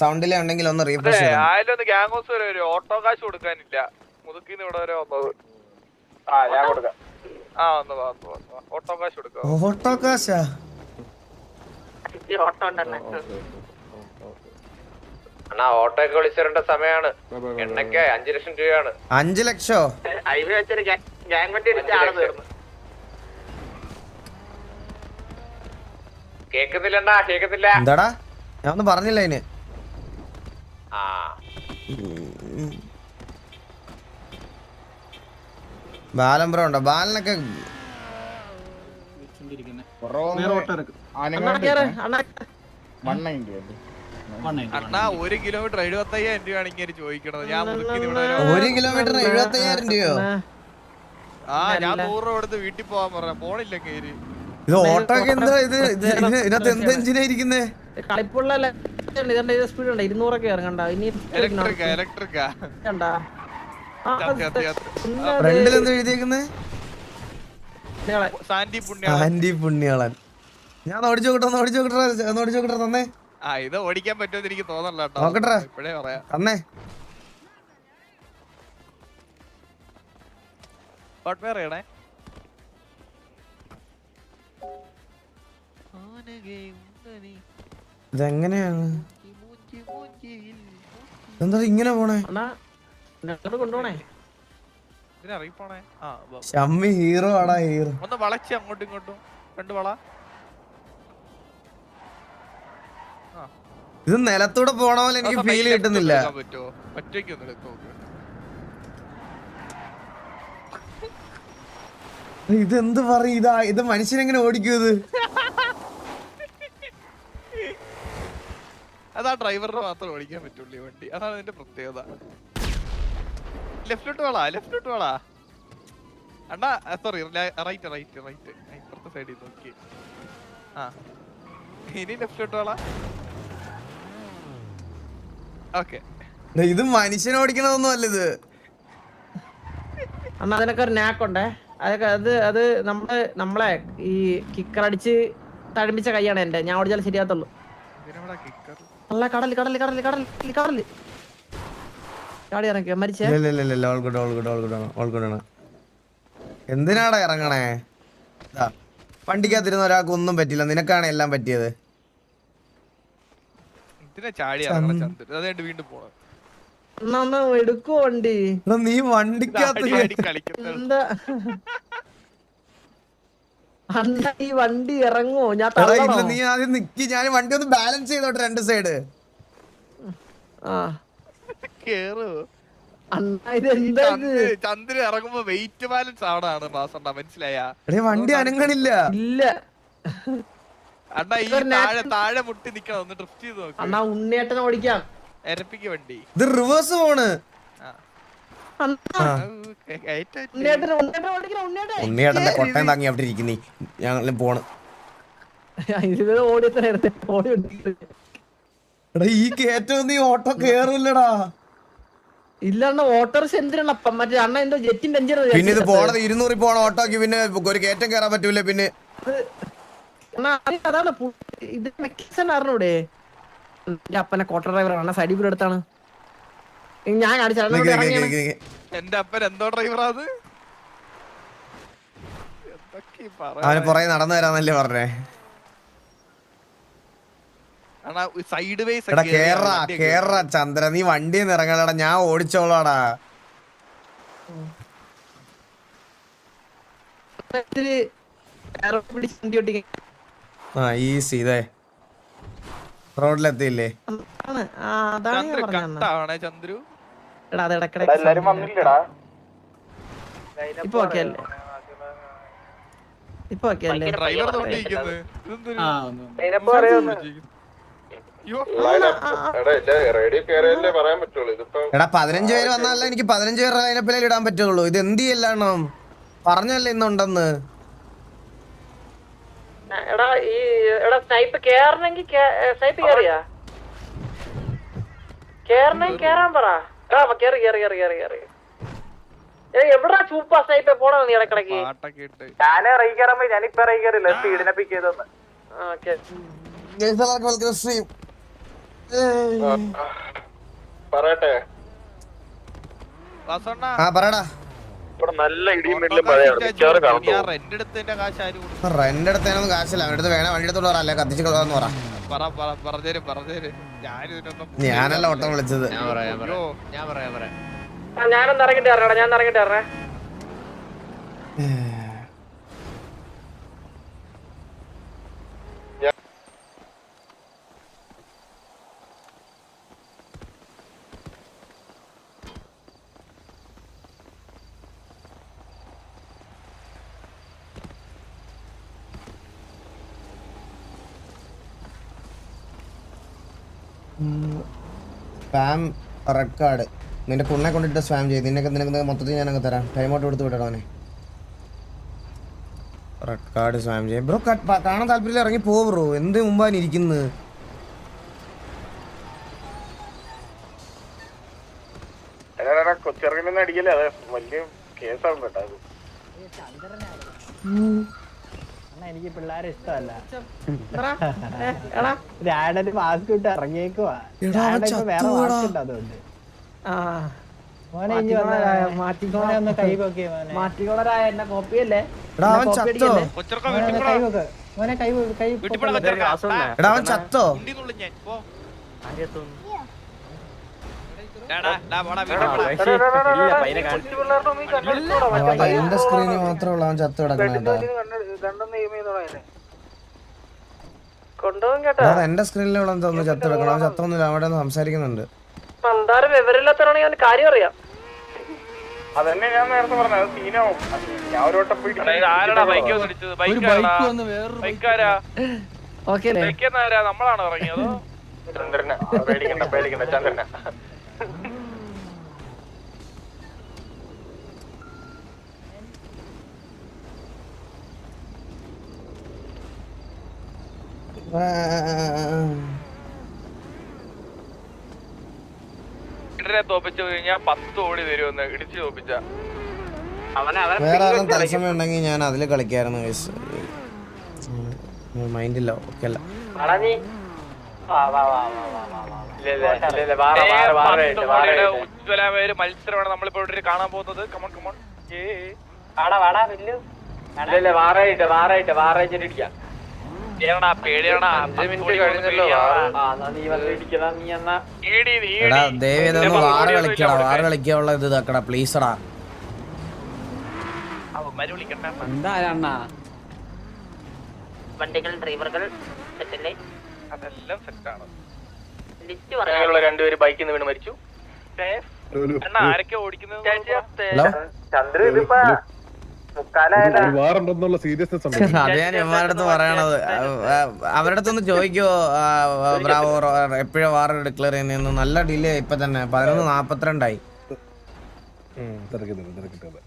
സൗണ്ടിലെ ഉണ്ടെങ്കിൽ ഒന്ന് റീഫ്രഷ് ആയാലും ഒന്ന് ഗ്യാങ് വരെ ഒരു ഓട്ടോ കാശ് കൊടുക്കാനില്ല. മുതുക്കിന്ന് ഇവിടെ വരെ വന്നത്. ആ ഞാൻ കൊടുക്കാം. ആ വന്നു വന്നു. ഓട്ടോ കാശ് കൊടുക്കാം. ഓട്ടോ കാശാ? ഓട്ടോ അണ്ണാ. ഓട്ടോ ഒക്കെ വിളിച്ചിരേണ്ട സമയമാണ് എണ്ണയ്ക്ക് അഞ്ചു ലക്ഷം രൂപയാണ്. അഞ്ചു ലക്ഷോ? ഹൈവേ വെച്ചൊരു ഗ്യാങ് വണ്ടി എടുത്ത് ആൾ തീർന്നു. കേക്കുന്നില്ലണ്ടാ കേക്കുന്നില്ല. എന്താടാ? ഞാൻ ഒന്നും പറഞ്ഞില്ല അതിന് ആ. ബാലൻ ബ്രോ ഉണ്ടോ? ബാലനൊക്കെ അണ്ണാ ഒരു കിലോമീറ്റർ എഴുപത്തി അയ്യായിരം രൂപയാണ് ഇങ്ങനെ ചോദിക്കണത്. ഞാൻ ഒരു കിലോമീറ്റർ രൂപയോ? ആ ഞാൻ നൂറ് രൂപ കൊടുത്ത് വീട്ടിൽ പോവാൻ പറഞ്ഞ പോണില്ല കേരി ഇത് ഓട്ടോ എന്താ ഇത്? ഇത് ഇത് ഇതിനകത്ത് എന്ത് എഞ്ചിനായിരിക്കുന്നേ കളിപ്പുള്ള ഇതിന്റെ ഇത് സ്പീഡ് ഉണ്ട് ഇരുന്നൂറൊക്കെ ഇറങ്ങണ്ട. ഇനി പുണ്യാളൻ. ഞാൻ ഓടിച്ചു നോക്കട്ടെ ഓടിച്ചു നോക്കട്ടെ ഓടിച്ചു നോക്കട്ടെ തന്നേ. ആ ഇത് ഓടിക്കാൻ പറ്റുമെന്ന് എനിക്ക് തോന്നല്ല നോക്കട്ടെ. ഇപ്പഴേ പറയാം. തന്നേ. സോഫ്റ്റ്വെയർ ചെയ്യണേ ഇതെങ്ങനെയാണ്? എന്താ ഇങ്ങനെ പോണേ? ഷമ്മി ഹീറോ ആടാ ഹീറോ. ഒന്ന് വളച്ച് അങ്ങോട്ടും ഇങ്ങോട്ടും. രണ്ട് വള. ഇത് നിലത്തൂടെ പോണ പോലെ എനിക്ക് ഫീൽ കിട്ടുന്നില്ല. നോക്ക്. ഇതെന്ത് പറയും? ഇതാ ഇത് മനുഷ്യനെങ്ങനെ ഓടിക്കൂ ഇത്? അതാ ഡ്രൈവറിന് മാത്രം ഓടിക്കാൻ പറ്റുള്ളൂ ഈ വണ്ടി. അതാണ് അതിന്റെ പ്രത്യേകത. ലെഫ്റ്റിലോട്ട് വേളാ ലെഫ്റ്റിലോട്ട് വേളാ അണ്ണാ സോറി റൈറ്റ് റൈറ്റ് റൈറ്റ് ഇപ്പുറത്തെ സൈഡിൽ നോക്കി. ആ. ഇനി ലെഫ്റ്റിലോട്ട് വേളാ ഓക്കെ ഇത് മനുഷ്യനെ ഓടിക്കണതൊന്നും അല്ല ഇത്. അന്ന് അതിനൊക്കെ ഒരു നാക്കുണ്ടേ അതൊക്കെ അത് അത് നമ്മൾ നമ്മളെ ഈ കിക്കർ അടിച്ച് തഴമ്പിച്ച കൈയാണ് എന്റെ ഞാൻ ഓടിച്ചാൽ ശരിയാത്തുള്ളൂ കിക്കർ അല്ല കടൽ കടൽ കടൽ കടൽ കടൽ. ചാടി ഇറങ്ങിയ മരിച്ചേ? ഇല്ല ഇല്ല ഇല്ല, all good all good all good ആണ് ഓൾ ഗുഡ് ആണ് എന്തിനാടാ ഇറങ്ങണേ? ദാ, വണ്ടിക്കകത്തിരുന്ന ഒരാൾക്ക് ഒന്നും പറ്റില്ല നിനക്കാണ് എല്ലാം പറ്റിയത്? ഇതിനെ ചാടി ഇറങ്ങണം ചന്ദ്രൻ അതുകൊണ്ട് വീണ്ടും പോണം. എന്നാ ഒന്ന് വണ്ടി. എടാ, നീ വണ്ടിക്കകത്ത് കളിക്കുന്നത്. എന്താ? അണ്ണാ ഈ വണ്ടി ഇറങ്ങോ ഞാൻ എടാ ഇല്ല തള്ളണോ നീ ആദ്യം നിക്ക്. ഞാൻ വണ്ടി ഒന്ന് ബാലൻസ് ചെയ്തോട്ടെ രണ്ട് സൈഡ് ആ. കേറോ. അണ്ണാ ഇത് എന്താ ഇത്? ചന്ദ്രൻ ചന്ദ്രൻ ഇറങ്ങുമ്പോ വെയിറ്റ് ബാലൻസ് ആവണാണ് മാസണ്ട മനസ്സിലായ? എടേ വണ്ടി അനങ്ങണില്ല. ഇല്ല. അണ്ണാ ഈ താഴെ താഴെ മുട്ടി നിക്കണം ഒന്ന് ഡ്രിഫ്റ്റ് ചെയ്ത് നോക്ക്. അണ്ണാ ഉണ്ണിയേട്ടനെ ഓടിക്കാം. എരപ്പിക്ക് വണ്ടി. ഇത് റിവേഴ്സ് പോണ്. ആ. ഉണ്ണിയേട്ടന്റെ കൊട്ടയം താങ്ങി അവിടെ ഇരിക്കുന്നേ. ഞങ്ങളും പോണ്. എടാ ഈ കയറ്റം നീ ഓട്ടോ കേറില്ലടാ. ഇല്ല അണ്ണ ഓട്ടോറിക്ഷ എന്തിനാണ് അപ്പം? മറ്റേ അണ്ണ എന്തോ ജെറ്റിന്റെ എഞ്ചിൻ പിന്നെ ഇത് പോണത് ഇരുന്നൂറിൽ പോണ ഓട്ടോക്ക് പിന്നെ ഒരു കേറ്റം കേറാൻ പറ്റൂല പിന്നെ. അതാണ് ഇത് മെക്കീസൺ അറിഞ്ഞൂടെ എന്റെ അപ്പനെ കോട്ടർ ഡ്രൈവർ ആണ്. സൈഡിൽ കൂടെ എടുത്താണ് ഞാൻ. എന്റെ അപ്പൻ എന്തോ ഡ്രൈവറാ അത്? അവന് പുറകെ നടന്നു തരാന്നല്ലേ പറഞ്ഞേ. സൈഡ് വേസ് എടാ കേറാ കേറാ ചന്ദ്ര നീ വണ്ടി നിന്ന് ഇറങ്ങണടാ ഞാൻ ഓടിച്ചോളാടാ. ആ ഈസി ഇതേ. റോഡിലെത്തിയില്ലേ? ചന്ദ്രു പറഞ്ഞത് അണ്ണാ. കട്ടാവണേ ചന്ദ്രു എടാ അത് ഇടക്കിടക്ക് എല്ലാരും വന്നില്ലടാ. ഇപ്പൊ ഓക്കെ അല്ലേ? ഇപ്പൊ ഓക്കെ അല്ലേ? ഡ്രൈവർ തോണ്ടിയിരിക്കുന്നത്. റേഡിയോ കയറിയല്ലേ പറയാൻ പറ്റുള്ളൂ. ഇതിപ്പോ എടാ പതിനഞ്ച് പേര് വന്നാലേ എനിക്ക് പതിനഞ്ച് പേര് ലൈനപ്പിലേ ഇടാൻ പറ്റുള്ളൂ. ഇത് എന്ത് ചെയ്യലാണ്? പറഞ്ഞല്ലേ ഇന്നുണ്ടെന്ന്. എടാ ഈ എടാ സ്നൈപ്പ് കേറണമെങ്കിൽ സ്നൈപ്പ് കേറിയാ? കേറണമെങ്കിൽ കേറാൻ പറ. എവിടാ നീ ഇടക്കിടക്ക് പോയി ഞാനിപ്പോ സ്പീഡിനെ പിക്ക് ചെയ്തെന്ന്. ഓക്കെ. പറയട്ടെ. റെന്റ് എടുത്തതിനൊന്നും കാശില്ല. അടുത്ത് വേണേ വണ്ടി എടുത്തോണ്ട് കത്തിച്ചു അല്ലെ കത്തിച്ച് കളന്ന് പറ. ഞാനല്ല ഓട്ടം വിളിച്ചത്. ഞാൻ പറയാം. ഞാൻ പറയാം. ഞാനൊന്ന് ഇറങ്ങിട്ട് ഇറങ്ങടാ ഞാൻ ഇറങ്ങിട്ട് ഇറങ്ങേ സ്പാം റെക്കോർഡ് നിന്റെ കുണ്ണെ കൊണ്ടിട്ട് സ്പാം ചെയ്ത് നിനക്ക് നിനക്ക് മൊത്തത്തിൽ ഞാൻ അങ്ങ് തരാം. ടൈം ഔട്ട് കൊടുത്ത് വിടണോനെ അവനെ റെക്കോർഡ് സ്പാം ചെയ്യും. ബ്രോ കാണാൻ താല്പര്യം ഇറങ്ങി പോ ബ്രോ എന്ത് മുമ്പാണ് ഇരിക്കുന്നത് കൊച്ചിറങ്ങി അടിക്കല്ലേ? അത് വലിയ കേസാവും കേട്ടോ എനിക്ക് പിള്ളേരെ ഇഷ്ടമല്ല. എടാ രാടന് മാസ്ക് ഇട്ട് ഇറങ്ങിയേക്കുവാ. വേറെ. മാസ്ക് ഉണ്ട് അതുകൊണ്ട് ആ. മോനെ ഇനി വന്ന മാറ്റിക്കോളാം, മോനെ ഒന്ന് കൈ പൊക്കിയേ മോനെ. മാറ്റിക്കോളരായ എന്നെ കോപ്പിയല്ലേ? കൈ പൊക്ക്. മോനെ കൈ അവൻ ചത്തോ? എന്റെ സ്ക്രീനിൽ മാത്രമുള്ള അവൻ ചത്ത് കിടക്കണ എന്റെ സ്ക്രീനിലുള്ള തോന്നുന്നു ചത്ത് കിടക്കണം. അവൻ ചത്തൊന്നുമില്ല അവിടെ നിന്ന് സംസാരിക്കുന്നുണ്ട്. കാര്യം അറിയാം. അതന്നെ ഞാൻ നേരത്തെ പറഞ്ഞത് സീനാവും ഞാൻ ഒരു വട്ടം ബൈക്ക് നമ്മളാണോ ഇറങ്ങിയത്? ചന്ദ്രനെ. പേടിക്കണ്ട പേടിക്കണ്ട ചന്ദ്രന. തോപ്പിച്ചു കഴിഞ്ഞാൽ പത്ത് കോടി തരുമെന്ന് ഇടിച്ചു തോപ്പിച്ച. വേറെ ആരും തത്സമയം ഉണ്ടെങ്കിൽ ഞാൻ അതിൽ കളിക്കായിരുന്നു മൈൻഡില്ല ഓക്കെ അല്ല ഉജ്ജ്വലമായ ഒരു മത്സരമാണ് നമ്മളിപ്പോ ഇവിടെ കാണാൻ പോകുന്നത് കമോൺ കമോൺ കളിക്കാനുള്ള ഇത് ഇതാക്കടാ പ്ലീസ് എടാ അവന്മാര് വിളിക്കണ്ട വണ്ടികൾ ഡ്രൈവറുകൾ സെറ്റല്ലേ അതെല്ലാം സെറ്റാണ് ഞങ്ങളുള്ള രണ്ടുപേര് ബൈക്കിൽ നിന്ന് വീണ് മരിച്ചു. വാറുണ്ടെന്നുള്ള സീരിയസ്നെസ് അത് ഞാൻ അടുത്ത് പറയണത്. അവരുടെ അടുത്തൊന്ന് ചോദിക്കോ. ബ്രാവോ എപ്പോഴും വാറ് ഡിക്ലെയർ ചെയ്യുന്ന നല്ല ഡിലേ ഇപ്പൊ തന്നെ. പതിനൊന്ന് നാപ്പത്തിരണ്ടായി. തിരക്കുന്നില്ല തിരക്കിട്ടത്